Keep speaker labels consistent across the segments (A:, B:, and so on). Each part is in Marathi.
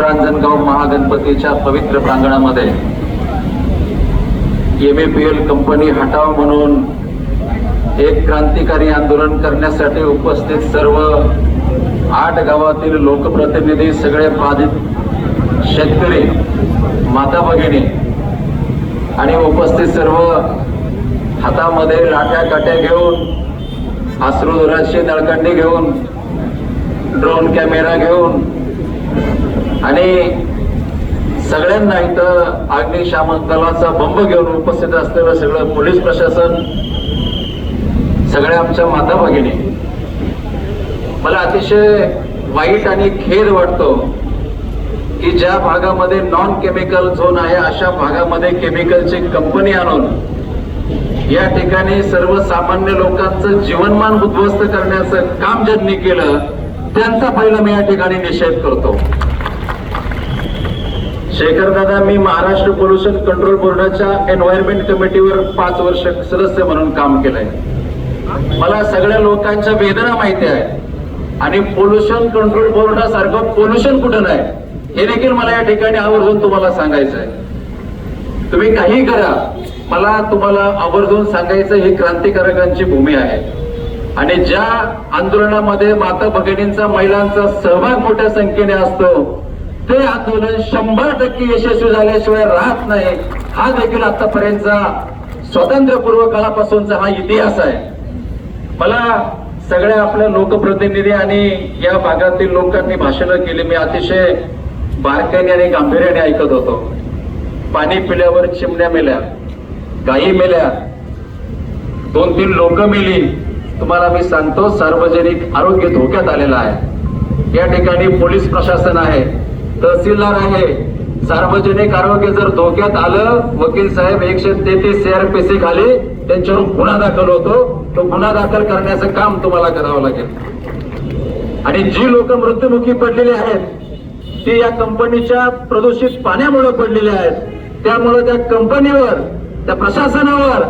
A: रांजणगाव महागणपतीच्या पवित्र प्रांगणामध्ये एमएपीएल कंपनी हटाव म्हणून एक क्रांतिकारी आंदोलन करण्यासाठी उपस्थित सर्व आठ गावातील लोकप्रतिनिधी सगळे बाधित शेतकरी माता भगिनी आणि उपस्थित सर्व हातामध्ये लाट्या काट्या घेऊन अश्रुधुराची नळकंडी घेऊन ड्रोन कॅमेरा घेऊन आणि सगळ्यांना इथं अग्निशामक दलाचा बंब घेऊन उपस्थित असलेलं सगळं पोलीस प्रशासन सगळ्या आमच्या माता भगिनी. मला अतिशय वाईट आणि खेद वाटतो की ज्या भागामध्ये नॉन केमिकल झोन आहे अशा भागामध्ये केमिकलची कंपनी आणून या ठिकाणी सर्वसामान्य लोकांचं जीवनमान उद्ध्वस्त करण्याचं काम ज्यांनी केलं त्यांचा पहिला मी या ठिकाणी निषेध करतो. शेखर दादा मी महाराष्ट्र पोल्युशन कंट्रोल बोर्डाच्या एन्व्हायरमेंट कमिटीवर पाच वर्ष सदस्य म्हणून काम केलंय. मला सगळ्या लोकांच्या वेदना माहिती आहे. आणि पोल्युशन कंट्रोल बोर्डासारखं पोल्युशन कुठं नाही हे देखील मला या ठिकाणी आवर्जून तुम्हाला सांगायचं आहे. तुम्ही काही करा मला तुम्हाला आवर्जून सांगायचं ही क्रांतिकारकांची भूमी आहे. आणि ज्या आंदोलनामध्ये माता भगिनींचा महिलांचा सहभाग मोठ्या संख्येने असतो ते आंदोलन शंभर टक्के यशस्वी झाल्याशिवाय राहत नाही. हा देखील आतापर्यंतचा स्वातंत्र्यपूर्व काळापासूनचा हा इतिहास आहे. मला सगळ्या आपल्या लोकप्रतिनिधी आणि या भागातील लोकांनी भाषणं केली. मी अतिशय बारकाईने आणि गांभीर्याने ऐकत होतो. पाणी पिल्यावर चिमण्या मेल्या गायी मेल्या दोन तीन लोक मेली. तुम्हाला मी सांगतो सार्वजनिक आरोग्य धोक्यात आलेलं आहे. या ठिकाणी पोलीस प्रशासन आहे. तहसीलदार आहे. सार्वजनिक आरोग्य जर धोक्यात आलं वकील साहेब एकशे तेहतीस सीआरपीसी खाली त्यांच्यावर गुन्हा दाखल होतो. तो गुन्हा दाखल करण्याचं काम तुम्हाला करावं लागेल. आणि जी लोक मृत्युमुखी पडलेली आहेत ती या कंपनीच्या प्रदूषित पाण्यामुळे पडलेली आहेत. त्यामुळे त्या कंपनीवर त्या प्रशासनावर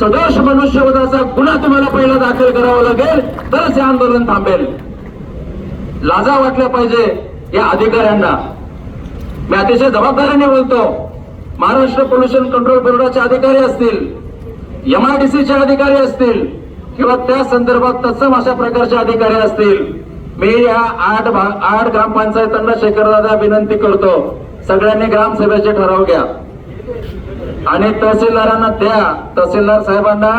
A: सदोष मनुष्यवधाचा गुन्हा तुम्हाला पहिला दाखल करावा लागेल. तरच हे आंदोलन थांबेल. लाजा वाटल्या पाहिजे. या अधिकाऱ्यांना. मी अतिशय जबाबदारीने बोलतो महाराष्ट्र पोल्युशन कंट्रोल बोर्डाचे अधिकारी असतील एमआयडीसीचे अधिकारी असतील किंवा त्या संदर्भात तत्सम अशा प्रकारचे अधिकारी असतील मी या आठ भाग आठ ग्रामपंचायतांना शेखरदादा विनंती करतो सगळ्यांनी ग्रामसभेचे ठराव घ्या. आणि तहसीलदारांना द्या. तहसीलदार साहेबांना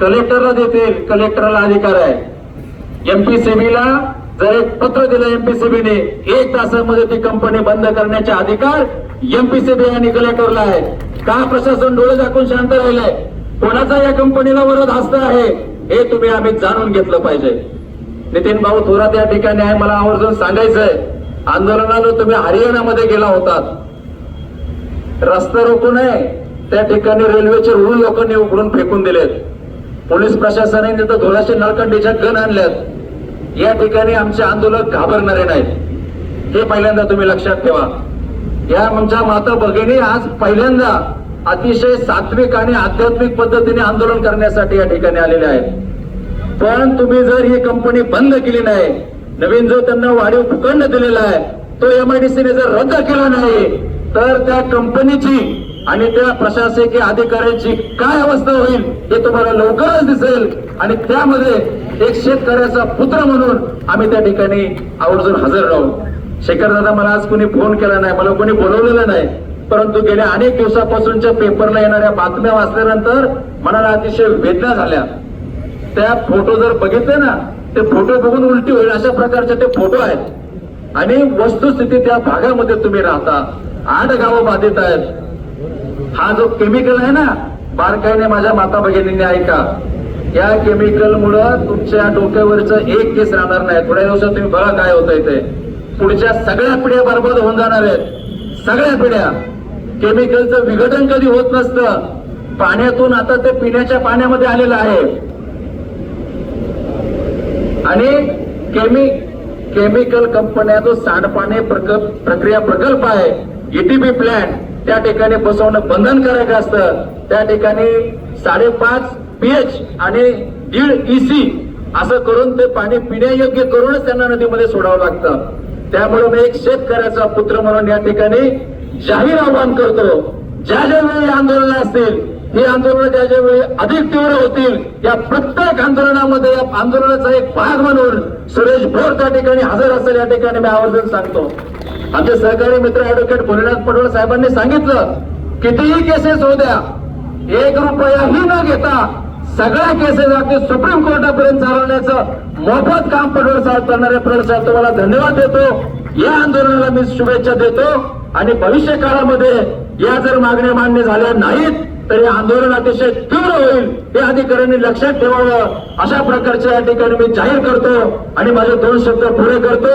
A: कलेक्टरला देतील कलेक्टरला अधिकार आहे. एमपीसीबीला जर एक पत्र दिलं एमपीसीबीने एक तासामध्ये ती कंपनी बंद करण्याचे अधिकार एमपीसीबी आणि कलेक्टरला आहे का प्रशासन डोळे दाखवून शांत राहिलंय? कोणाचा या कंपनीला वरद हस्त आहे? हे तुम्ही आम्ही जाणून घेतलं पाहिजे. नितीन भाऊ थोरात या ठिकाणी आहे मला आवर्जून सांगायचंय आंदोलनाला तुम्ही हरियाणामध्ये गेला होतात. रस्ता रोखू नये त्या ठिकाणी रेल्वेचे रूळ लोकांनी उघडून फेकून दिलेत. पोलीस प्रशासनाने तर धुळाचे नळकंडीच्या गण आणल्यात. या ठिकाणी आमचे आंदोलक घाबरणारे नाहीत. हे पहिल्यांदा तुम्ही लक्षात ठेवा. या आमच्या माता भगिनी आज पहिल्यांदा अतिशय सात्विक आणि आध्यात्मिक पद्धतीने आंदोलन करण्यासाठी या ठिकाणी आलेले आहेत. पण तुम्ही जर ही कंपनी बंद केली नाही नवीन जो त्यांना वाढीव भूखंड दिलेला आहे तो एमआयडीसीने जर रद्द केला नाही तर त्या कंपनीची आणि त्या प्रशासकीय अधिकाऱ्यांची काय अवस्था होईल हे तुम्हाला लवकरच दिसेल आणि त्यामध्ये एक शेतकऱ्याचा पुत्र म्हणून आम्ही त्या ठिकाणी आवर्जून हजर राहू. शेखर दादा मला आज कोणी फोन केला नाही मला कोणी बोलवलेलं नाही. परंतु गेल्या अनेक दिवसापासूनच्या पेपरला येणाऱ्या बातम्या वाचल्यानंतर मनाला अतिशय वेदना झाल्या. त्या फोटो जर बघितले ना ते फोटो बघून उलटी होईल अशा प्रकारचे ते फोटो आहेत. आणि वस्तुस्थिती त्या भागामध्ये तुम्ही राहता. आठ गावं बाधित आहेत. हा जो केमिकल आहे ना बारकाईने माझ्या माता भगिनींनी ऐका. या केमिकल मुळे तुमच्या डोक्यावरचं एक केस राहणार नाही. थोड्या दिवसात तुम्ही बघा काय होतंय ते पुढच्या सगळ्या पिढ्या बरबाद होऊन जाणार आहेत. सगळ्या पिढ्या. केमिकलचं विघटन कधी होत नसतं. पाण्यातून आता ते पिण्याच्या पाण्यामध्ये आलेलं आहे. आणि केमिक केमिकल कंपन्या जो सांडपाणी प्रकल्प प्रक्रिया प्रकल्प आहे. ईटीपी प्लॅन्ट त्या ठिकाणी बसवणं बंधनकारक असतं. त्या ठिकाणी साडेपाच पीएच आणि दीड ईसी असं करून ते पाणी पिण्यायोग्य करूनच त्यांना नदीमध्ये सोडावं लागतं. त्यामुळे मी एक शेतकऱ्याचा पुत्र म्हणून या ठिकाणी जाहीर आवाहन करतो. ज्या ज्या वेळी आंदोलन असतील ही आंदोलन ज्या ज्या वेळी अधिक तीव्र होतील या प्रत्येक आंदोलनामध्ये या आंदोलनाचा एक भाग म्हणून सुरेश भोर त्या ठिकाणी हजर असेल या ठिकाणी मी आवर्जून सांगतो. आमचे सहकारी मित्र ऍडव्होकेट भोलेनाथ पडवळ साहेबांनी सांगितलं कितीही केसेस होऊ द्या एक रुपयाही न घेता सगळ्या केसेस अगदी सुप्रीम कोर्टापर्यंत चालवण्याचं मोफत काम पडवळ साहेब करणारे पडवळ साहेब तुम्हाला धन्यवाद देतो. या आंदोलनाला मी शुभेच्छा देतो आणि भविष्य काळामध्ये या जर मागण्या मान्य झाल्या नाहीत तर हे आंदोलन अतिशय तीव्र होईल हे अधिकाऱ्यांनी लक्षात ठेवावं. अशा प्रकारच्या या ठिकाणी मी जाहीर करतो आणि माझे दोन शब्द पुरे करतो.